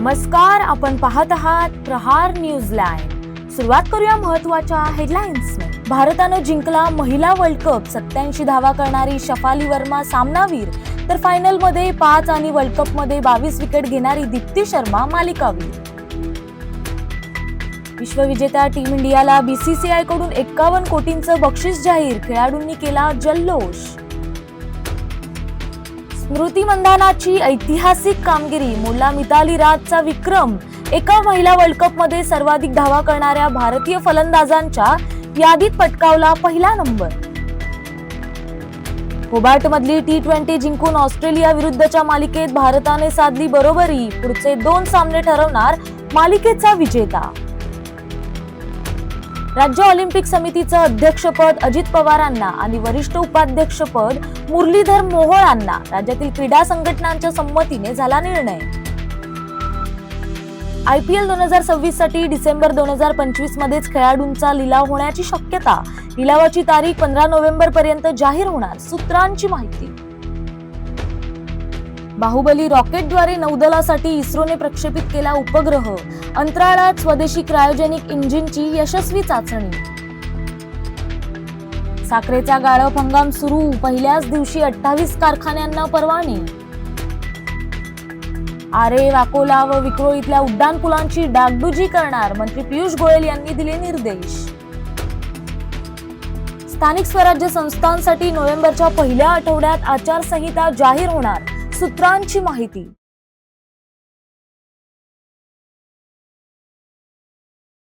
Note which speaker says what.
Speaker 1: नमस्कार आपण पाहत आहात प्रहार न्यूज लाईव्ह सुरुवात करूया महत्त्वाच्या हेडलाईन्स भारतानं जिंकला महिला वर्ल्ड कप. सत्याऐंशी धावा करणारी शफाली वर्मा सामनावीर. तर फायनलमध्ये पाच आणि वर्ल्ड कपमध्ये बावीस विकेट घेणारी दीप्ती शर्मा मालिकावीर. विश्वविजेत्या टीम इंडियाला बीसीसीआयकडून एक्कावन्न कोटींचं बक्षीस जाहीर. खेळाडूंनी केला जल्लोष. स्मृती मंधानाची ऐतिहासिक कामगिरी मुला मिताली राजचा विक्रम एका महिला वर्ल्ड कपमध्ये सर्वाधिक धावा करणाऱ्या भारतीय फलंदाजांच्या यादीत पटकावला पहिला नंबर. होबार्ट मधली टी ट्वेंटी जिंकून ऑस्ट्रेलिया विरुद्धच्या मालिकेत भारताने साधली बरोबरी पुढचे दोन सामने ठरवणार मालिकेचा विजेता. राज्य ऑलिम्पिक समितीचं अध्यक्षपद अजित पवारांना आणि वरिष्ठ उपाध्यक्षपद मुरलीधर मोहोळांना राज्यातील क्रीडा संघटनांच्या संमतीने झाला निर्णय. आय पी एल दोन हजार सव्वीससाठी डिसेंबर दोन हजार पंचवीस मध्येच खेळाडूंचा लिलाव होण्याची शक्यता. लिलावाची तारीख पंधरा नोव्हेंबर पर्यंत जाहीर होणार सूत्रांची माहिती. बाहुबली रॉकेटद्वारे नौदलासाठी इस्रोने प्रक्षेपित केला उपग्रह. अंतराळात स्वदेशी क्रायोजेनिक इंजिनची यशस्वी चाचणी. साखरेचा गाळप हंगाम सुरू. पहिल्याच दिवशी अठ्ठावीस कारखान्यांना परवाने. आरे वाकोला व विक्रोळीतल्या उड्डाण उड्डाणपुलांची डागडुजी करणार. मंत्री पियुष गोयल यांनी दिले निर्देश. स्थानिक स्वराज्य संस्थांसाठी नोव्हेंबरच्या पहिल्या आठवड्यात आचारसंहिता जाहीर होणार. सूत्रांची माहिती.